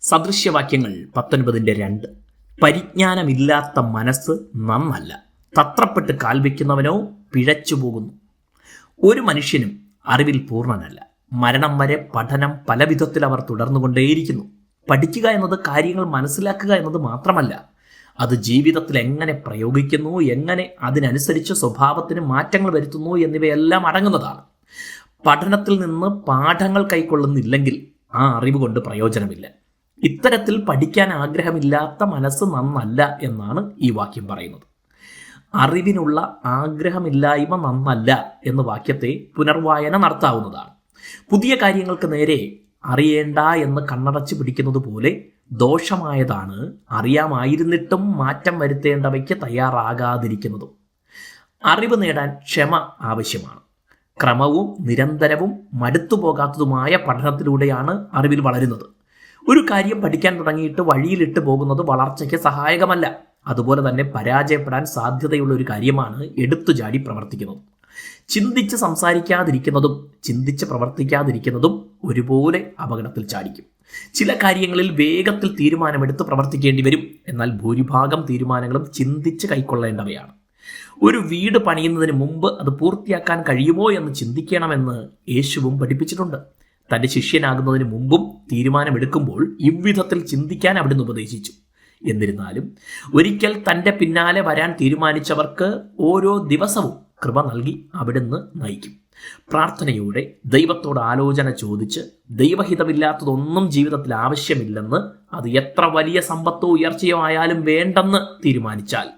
സദൃശ്യവാക്യങ്ങൾ പത്തൊൻപതിന്റെ രണ്ട്. പരിജ്ഞാനമില്ലാത്ത മനസ്സ് നന്നല്ല. തത്രപ്പെട്ട് കാൽവെക്കുന്നവനോ പിഴച്ചു പോകുന്നു. ഒരു മനുഷ്യനും അറിവിൽ പൂർണനല്ല. മരണം വരെ പഠനം പല വിധത്തിൽ അവർ തുടർന്നുകൊണ്ടേയിരിക്കുന്നു. പഠിക്കുക എന്നത് കാര്യങ്ങൾ മനസ്സിലാക്കുക എന്നത് മാത്രമല്ല അത് ജീവിതത്തിൽ എങ്ങനെ പ്രയോഗിക്കുന്നു എങ്ങനെ അതിനനുസരിച്ച് സ്വഭാവത്തിന് മാറ്റങ്ങൾ വരുത്തുന്നു എന്നിവയെല്ലാം അടങ്ങുന്നതാണ്. പഠനത്തിൽ നിന്ന് പാഠങ്ങൾ കൈക്കൊള്ളുന്നില്ലെങ്കിൽ ആ അറിവ് കൊണ്ട് പ്രയോജനമില്ല. ഇത്തരത്തിൽ പഠിക്കാൻ ആഗ്രഹമില്ലാത്ത മനസ്സ് നന്നല്ല എന്നാണ് ഈ വാക്യം പറയുന്നത്. അറിവിനുള്ള ആഗ്രഹമില്ലായ്മ നന്നല്ല എന്ന വാക്യത്തെ പുനർവായന നടത്താവുന്നതാണ്. പുതിയ കാര്യങ്ങൾക്ക് നേരെ അറിയേണ്ട എന്ന് കണ്ണടച്ച് പിടിക്കുന്നത് പോലെ ദോഷമായതാണ് അറിയാമായിരുന്നിട്ടും മാറ്റം വരുത്തേണ്ടവയ്ക്ക് തയ്യാറാകാതിരിക്കുന്നതും. അറിവ് നേടാൻ ക്ഷമ ആവശ്യമാണ്. ക്രമവും നിരന്തരവും മടുത്തു പോകാത്തതുമായ പഠനത്തിലൂടെയാണ് അറിവിൽ വളരുന്നത്. ഒരു കാര്യം പഠിക്കാൻ തുടങ്ങിയിട്ട് വഴിയിലിട്ട് പോകുന്നത് വളർച്ചയ്ക്ക് സഹായകമല്ല. അതുപോലെ തന്നെ പരാജയപ്പെടാൻ സാധ്യതയുള്ള ഒരു കാര്യമാണ് എടുത്തു ചാടി പ്രവർത്തിക്കുന്നത്. ചിന്തിച്ച് സംസാരിക്കാതിരിക്കുന്നതും ചിന്തിച്ച് പ്രവർത്തിക്കാതിരിക്കുന്നതും ഒരുപോലെ അപകടത്തിൽ ചാടിക്കും. ചില കാര്യങ്ങളിൽ വേഗത്തിൽ തീരുമാനമെടുത്ത് പ്രവർത്തിക്കേണ്ടി വരും. എന്നാൽ ഭൂരിഭാഗം തീരുമാനങ്ങളും ചിന്തിച്ച് കൈക്കൊള്ളേണ്ടവയാണ്. ഒരു വീട് പണിയുന്നതിന് മുമ്പ് അത് പൂർത്തിയാക്കാൻ കഴിയുമോ എന്ന് ചിന്തിക്കണമെന്ന് യേശുവും പഠിപ്പിച്ചിട്ടുണ്ട്. തന്റെ ശിഷ്യനാകുന്നതിന് മുമ്പും തീരുമാനമെടുക്കുമ്പോൾ ഇவ்விധത്തിൽ ചിന്തിക്കാൻ അവിടുന്ന് ഉപദേശിച്ചു. എന്നിരുന്നാലും ഒരിക്കൽ തന്റെ പിന്നാലെ വരാൻ തീരുമാനിച്ചവർക്ക് ഓരോ ദിവസവും കൃപ നൽകി അവിടുന്ന് നയിക്കും. പ്രാർത്ഥനയോടെ ദൈവത്തോട് ആലോചന ചോദിച്ച് ദൈവഹിതമില്ലാത്തതൊന്നും ജീവിതത്തിൽ ആവശ്യമില്ലെന്ന് അത് എത്ര വലിയ സമ്പത്തോ ഉയർച്ചയോ ആയാലും വേണ്ടെന്ന് തീരുമാനിച്ചാൽ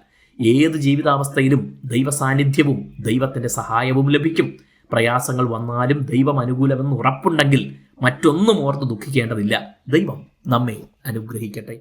ഏത് ജീവിതാവസ്ഥയിലും ദൈവസാന്നിധ്യവും ദൈവത്തിന്റെ സഹായവും ലഭിക്കും. പ്രയാസങ്ങൾ വന്നാലും ദൈവം അനുകൂലമെന്ന് ഉറപ്പുണ്ടെങ്കിൽ മറ്റൊന്നും ഓർത്ത് ദുഃഖിക്കേണ്ടതില്ല. ദൈവം നമ്മെ അനുഗ്രഹിക്കട്ടെ.